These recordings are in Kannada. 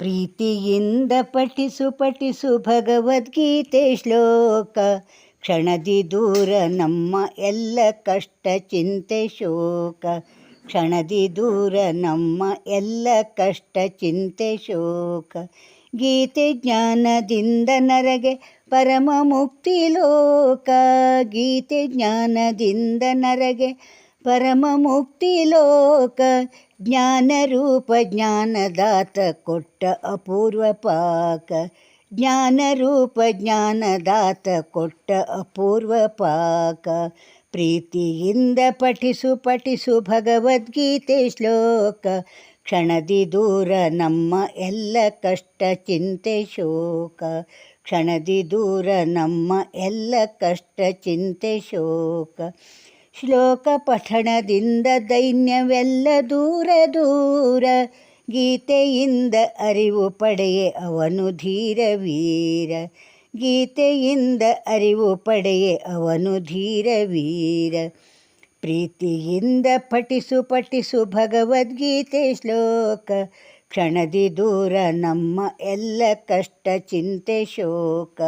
ಪ್ರೀತಿಯಿಂದ ಪಠಿಸು ಪಠಿಸು ಭಗವದ್ಗೀತೆ ಶ್ಲೋಕ. ಕ್ಷಣದಿ ದೂರ ನಮ್ಮ ಎಲ್ಲ ಕಷ್ಟ ಚಿಂತೆ ಶೋಕ. ಕ್ಷಣದಿ ದೂರ ನಮ್ಮ ಎಲ್ಲ ಕಷ್ಟ ಚಿಂತೆ ಶೋಕ. ಗೀತೆ ಜ್ಞಾನದಿಂದ ನರಗೆ ಪರಮ ಮುಕ್ತಿ ಲೋಕ. ಗೀತೆ ಜ್ಞಾನದಿಂದ ನರಗೆ ಪರಮ ಮುಕ್ತಿ ಲೋಕ ಜ್ಞಾನ ರೂಪ ಜ್ಞಾನದಾತ ಕೊಟ್ಟ ಅಪೂರ್ವ ಪಾಕ. ಜ್ಞಾನ ರೂಪ ಜ್ಞಾನದಾತ ಕೊಟ್ಟ ಅಪೂರ್ವ ಪಾಕ. ಪ್ರೀತಿಯಿಂದ ಪಠಿಸು ಪಠಿಸು ಭಗವದ್ಗೀತೆ ಶ್ಲೋಕ. ಕ್ಷಣದಿ ದೂರ ನಮ್ಮ ಎಲ್ಲ ಕಷ್ಟ ಚಿಂತೆ ಶೋಕ. ಕ್ಷಣದಿ ದೂರ ನಮ್ಮ ಎಲ್ಲ ಕಷ್ಟ ಚಿಂತೆ ಶೋಕ. ಶ್ಲೋಕ ಪಠಣದಿಂದ ದೈನ್ಯವೆಲ್ಲ ದೂರ ದೂರ ಗೀತೆಯಿಂದ ಅರಿವು ಪಡೆಯೆ ಅವನು ಧೀರ ವೀರ. ಗೀತೆಯಿಂದ ಅರಿವು ಪಡೆಯೆ ಅವನು ಧೀರ ವೀರ. ಪ್ರೀತಿಯಿಂದ ಪಠಿಸು ಪಠಿಸು ಭಗವದ್ಗೀತೆ ಶ್ಲೋಕ. ಕ್ಷಣದಿ ದೂರ ನಮ್ಮ ಎಲ್ಲ ಕಷ್ಟ ಚಿಂತೆ ಶೋಕ.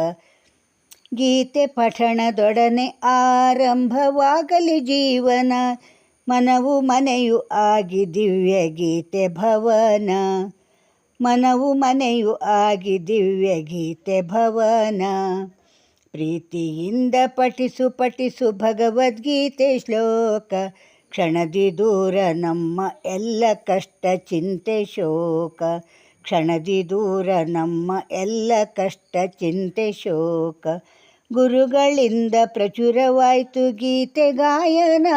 ಗೀತೆ ಪಠಣದೊಡನೆ ಆರಂಭವಾಗಲಿ ಜೀವನ. ಮನವು ಮನೆಯು ಆಗಿ ದಿವ್ಯ ಗೀತೆ ಭವನ. ಮನವು ಮನೆಯು ಆಗಿ ದಿವ್ಯ ಗೀತೆ ಭವನ. ಪ್ರೀತಿಯಿಂದ ಪಠಿಸು ಪಠಿಸು ಭಗವದ್ಗೀತೆ ಶ್ಲೋಕ. ಕ್ಷಣದಿ ದೂರ ನಮ್ಮ ಎಲ್ಲ ಕಷ್ಟ ಚಿಂತೆ ಶೋಕ. ಕ್ಷಣದಿ ದೂರ ನಮ್ಮ ಎಲ್ಲ ಕಷ್ಟ ಚಿಂತೆ ಶೋಕ. ಗುರುಗಳಿಂದ ಪ್ರಚುರವಾಯಿತು ಗೀತೆ ಗಾಯನ.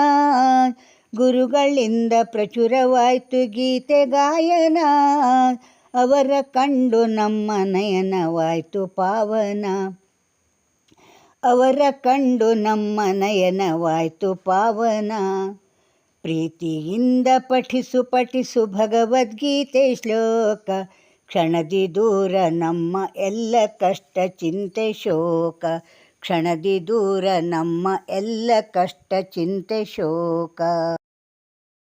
ಗುರುಗಳಿಂದ ಪ್ರಚುರವಾಯಿತು ಗೀತೆ ಗಾಯನ. ಅವರ ಕಂಡು ನಮ್ಮ ನಯನವಾಯಿತು ಪಾವನ. ಅವರ ಕಂಡು ನಮ್ಮ ನಯನವಾಯಿತು ಪಾವನ. ಪ್ರೀತಿಯಿಂದ ಪಠಿಸು ಪಠಿಸು ಭಗವದ್ಗೀತೆ ಶ್ಲೋಕ. ಕ್ಷಣದಿ ದೂರ ನಮ್ಮ ಎಲ್ಲ ಕಷ್ಟ ಚಿಂತೆ ಶೋಕ. ಕ್ಷಣದಿ ದೂರ ನಮ್ಮ ಎಲ್ಲ ಕಷ್ಟ ಚಿಂತೆ ಶೋಕ.